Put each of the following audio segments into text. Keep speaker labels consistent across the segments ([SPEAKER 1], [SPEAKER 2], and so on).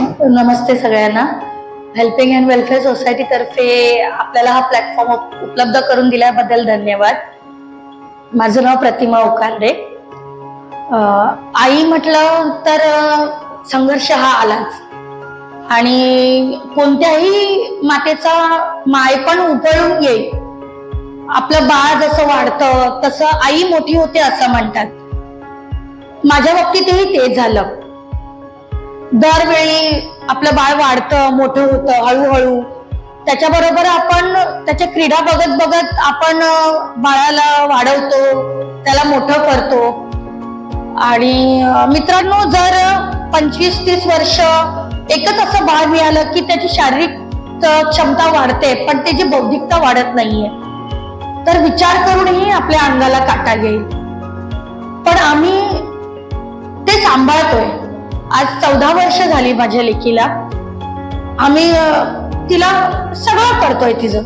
[SPEAKER 1] नमस्ते सगळ्यांना. Helping and welfare सोसायटीतर्फे आपल्याला हा प्लॅटफॉर्म उपलब्ध करून दिल्याबद्दल धन्यवाद. माझं नाव प्रतिमा ओकांडे आई म्हटलं तर संघर्ष हा आलाच. आणि कोणत्याही मातेचा माय पण उकळून येईल. आपलं बाळ जसं वाढतं तसं आई मोठी होते असं म्हणतात. माझ्या बाबतीतही ते झालं. दरवेळी आपलं बाळ वाढतं मोठं होतं हळूहळू. त्याच्याबरोबर आपण त्याच्या क्रीडा बघत बघत आपण बाळाला वाढवतो त्याला मोठं करतो. आणि मित्रांनो जर पंचवीस तीस वर्ष एकच असं बाळ मिळालं की त्याची शारीरिक क्षमता वाढते पण त्याची बौद्धिकता वाढत नाहीये. तर विचार करूनही आपल्या अंगाला काटा येईल. पण आम्ही ते सांभाळतोय. आज चौदा वर्ष झाली माझ्या लेकीला. आम्ही तिला सगळं करतोय तिचं.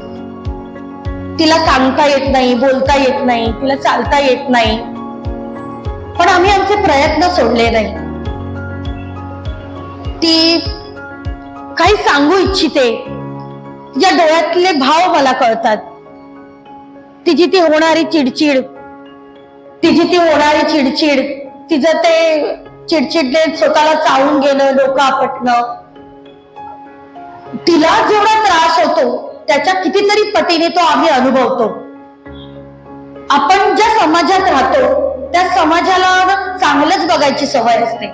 [SPEAKER 1] तिला सांगता येत नाही बोलता येत नाही तिला चालता येत नाही. पण आम्ही आमचे प्रयत्न सोडले नाही. ती काही सांगू इच्छिते. तिच्या डोळ्यातले भाव मला कळतात. तिची ती होणारी चिडचिड. तिची ती होणारी चिडचिड. तिचं ते चिडचिडले स्वतःला चावून घेणं डोकं आपटणं तिला जेवढा त्रास होतो त्याच्या कितीतरी पटीने तो आम्ही अनुभवतो. आपण ज्या समाजात राहतो त्या समाजाला चांगलंच बघायची सवय असते.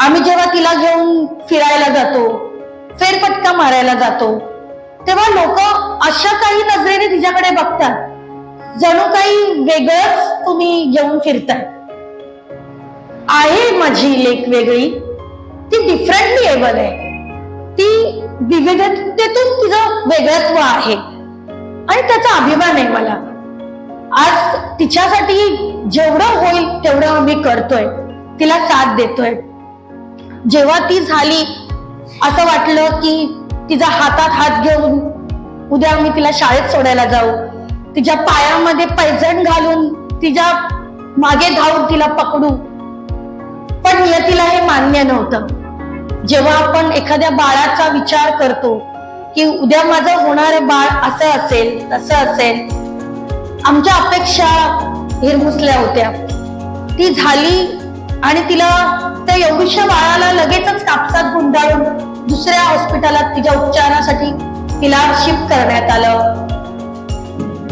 [SPEAKER 1] आम्ही जेव्हा तिला घेऊन फिरायला जातो फेरफटका मारायला जातो तेव्हा लोक अशा काही नजरेने तिच्याकडे बघतात जणू काही वेगळंच तुम्ही घेऊन फिरताय. आहे माझी लेख वेगळी. ती डिफरंटली एबल आहे. ती विविधतेतून तिचं वेगळत्व आहे. आणि त्याचा अभिमान आहे मला. आज तिच्यासाठी जेवढं होईल तेवढं आम्ही करतोय. तिला साथ देतोय. जेव्हा ती झाली असं वाटलं की तिचा हातात हात घेऊन उद्या मी तिला शाळेत सोडायला जाऊ. तिच्या पायामध्ये पैजण घालून तिच्यामागे धावून तिला पकडू. पण नियतीला हे मान्य नव्हतं. जेव्हा आपण एखाद्या बाळाचा विचार करतो की उद्या माझं होणारे बाळ असं असेल तसं असेल आमच्या अपेक्षा हिरमुसल्या होत्या. ती झाली आणि तिला त्या एवढ्याशा बाळाला लगेचच कापसात गुंडाळून दुसऱ्या हॉस्पिटलात तिच्या उपचारासाठी तिला शिफ्ट करण्यात आलं.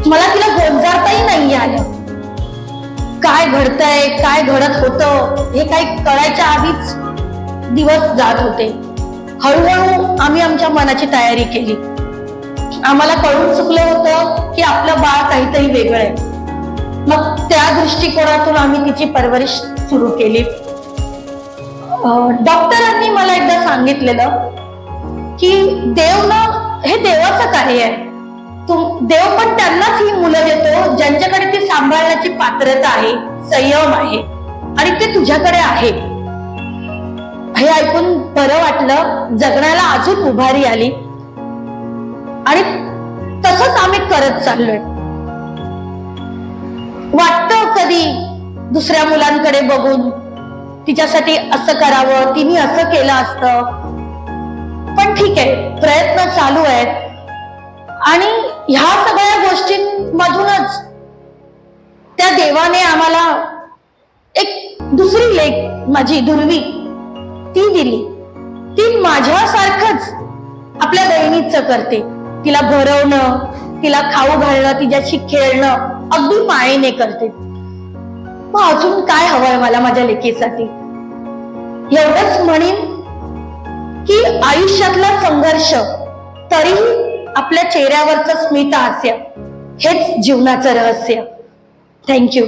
[SPEAKER 1] मला तिला गोंजारताही नाही आलं. काय घडतंय काय घडत होतं हे काही कळायच्या आधीच दिवस जात होते. हळूहळू आम्ही आमच्या मनाची तयारी केली. आम्हाला कळून चुकलं होतं की आपलं बाळ काहीतरी वेगळं आहे. मग त्या दृष्टिकोनातून आम्ही तिची परवरिश सुरू केली. डॉक्टरांनी मला एकदा सांगितलेलं की देव ना हे देवाचं कार्य आहे. देव पण त्यांनाच ही मुलं देतो ज्यांच्याकडे ती सांभाळण्याची पात्रता आहे संयम आहे आणि ते तुझ्याकडे आहे. हे ऐकून बरं वाटलं जगण्याला अजून उभारी आली. आणि तसंच आम्ही करत चाललोय. वाटतं कधी दुसऱ्या मुलांकडे बघून तिच्यासाठी असं करावं तिने असं केलं असतं. पण ठीक आहे प्रयत्न चालू आहेत. आणि ह्या सगळ्या गोष्टींमधूनच त्या देवाने आम्हाला एक दुसरी लेख माझी दुर्वी ती दिली. ती माझ्यासारखंच आपल्या बहिणीचं करते. तिला भरवणं तिला खाऊ घालणं तिच्याशी खेळणं अगदी मायेने करते. मग अजून काय हवंय मला माझ्या लेकीसाठी? एवढंच म्हणेन की आयुष्यातला संघर्ष तरीही आपल्या चेहऱ्यावरचं स्मित हास्य. हेच जीवनाचं रहस्य. थँक्यू